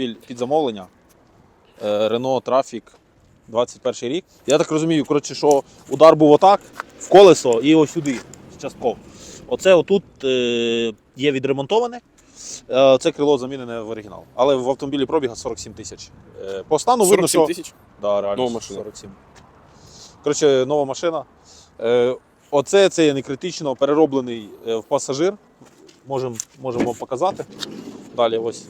автомобіль під замовлення. Renault Traffic 21 рік. Я так розумію, коротше, що удар був отак, в колесо і ось сюди, частково. Оце отут е, є відремонтоване. Е, Це крило замінене в оригінал. Але в автомобілі пробіга 47 тисяч. Е, По стану видно, 47 що тисяч? Да, реально Нова машина. 47. Коротше, нова машина. Оце це є не критично перероблений в пасажир. Можемо можем вам показати. Далі ось.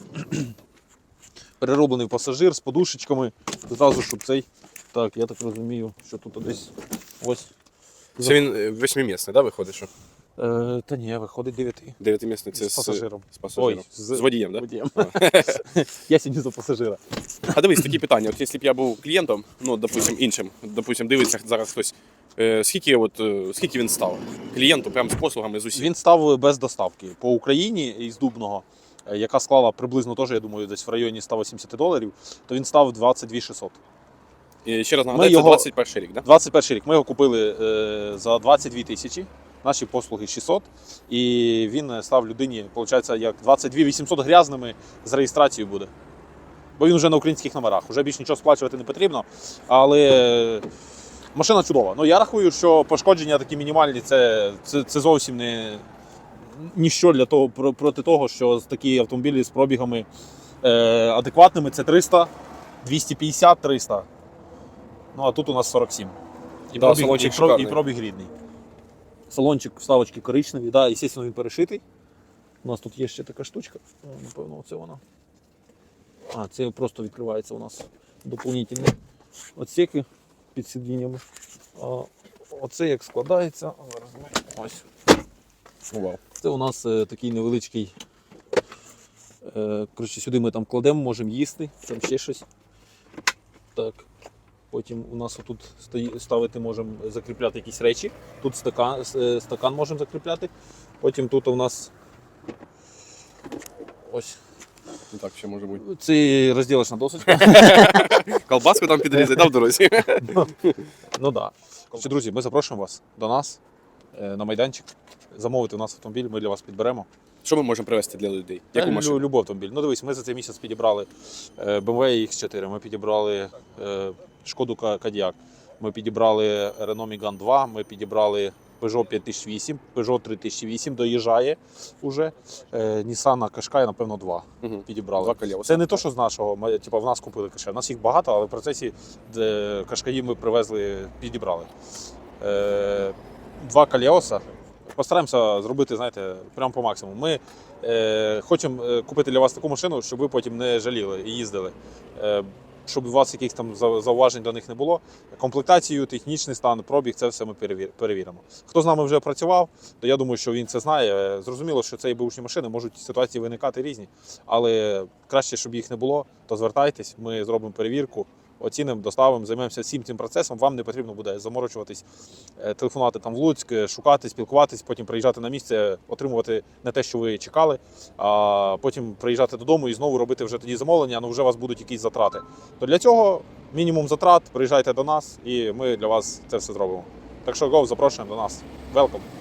Перероблений пасажир з подушечками. Зразу, щоб цей. Так, я так розумію, що тут десь ось. Це він е, восьмимісний, да, виходить, що? Е, та ні, виходить 9. Дев'ятимісний це З пасажиром. З пасажиром. Ой, з... водієм, да? водієм. я сьогодні за пасажира. А дивись, такі питання. От якщо б я був клієнтом, ну, допустим, іншим, допустим, дивиться зараз хтось, е, скільки, от, е, скільки він став? Клієнту, прям з послугами з усім. Він став без доставки по Україні із Дубного, яка склала приблизно теж, я думаю, десь в районі 180 доларів, то він став 22 600. І ще раз нагадаю, його- це 21 рік, да? 21 рік ми його купили е, за 22 тисячі, наші послуги 600, і він е, став людині, виходить, як 22 800 грязними з реєстрацією буде. Бо він вже на українських номерах, вже більше нічого сплачувати не потрібно. Але е, машина чудова. Ну я рахую, що пошкодження такі мінімальні, це, це, це зовсім не ніщо для того проти того, що такі автомобілі з пробігами е, адекватними це 300, 250, 300. Ну а тут у нас 47. І, Да, пробіг, салончик і, про- і пробіг рідний. Салончик, вставочки коричневі, да, і, звісно, він перешитий. У нас тут є ще така штучка. О, напевно, це вона. А, це просто відкривається у нас доповнительні отсеки під сидіннями. А, оце як складається. Ось. Вау. Це у нас е, такий невеличкий. Е, коротше, сюди ми там кладемо, можемо їсти, там ще щось. Так. Потім у нас тут ставити можемо закріпляти якісь речі. Тут стакан, е, стакан можемо закріпляти. Потім тут у нас ось Ну, так ще може бути. це розділочна досочка. Колбаску там підрізати, да, в дорозі? ну так. Друзі, ми запрошуємо вас до нас на майданчик. Замовити у нас автомобіль, ми для вас підберемо. Що ми можемо привезти для людей? Яку машину? лю- автомобіль. Ну дивись, ми за цей місяць підібрали е, BMW X4, ми підібрали е, Шкоду Ка- Кадіак, ми підібрали Renault Megane 2, ми підібрали Peugeot 5008, Peugeot 3008 доїжджає уже. Е, Nissan Qashqai, напевно, 2 Мгм. підібрали. Два колеса. Це не то, що з нашого, ми, типу, в нас купили Qashqai. У нас їх багато, але в процесі Qashqai ми привезли, підібрали. Два каліоса. Постараємося зробити, знаєте, прямо по максимуму. Ми е, хочемо е, купити для вас таку машину, щоб ви потім не жаліли і їздили. Е, щоб у вас якихось там зауважень до них не було. Комплектацію, технічний стан, пробіг, це все ми перевіримо. Хто з нами вже працював, то я думаю, що він це знає. Е, Зрозуміло, що це і бушні машини, можуть ситуації виникати різні, але краще, щоб їх не було, то звертайтесь, ми зробимо перевірку. Оцінимо, доставимо, займемося всім цим процесом. Вам не потрібно буде заморочуватись, е, телефонувати там в Луцьк, е, шукати, спілкуватись, потім приїжджати на місце, отримувати не те, що ви чекали, а потім приїжджати додому і знову робити вже тоді замовлення, ну вже у вас будуть якісь затрати. То для цього мінімум затрат, приїжджайте до нас і ми для вас це все зробимо. Так що го, запрошуємо до нас. Welcome!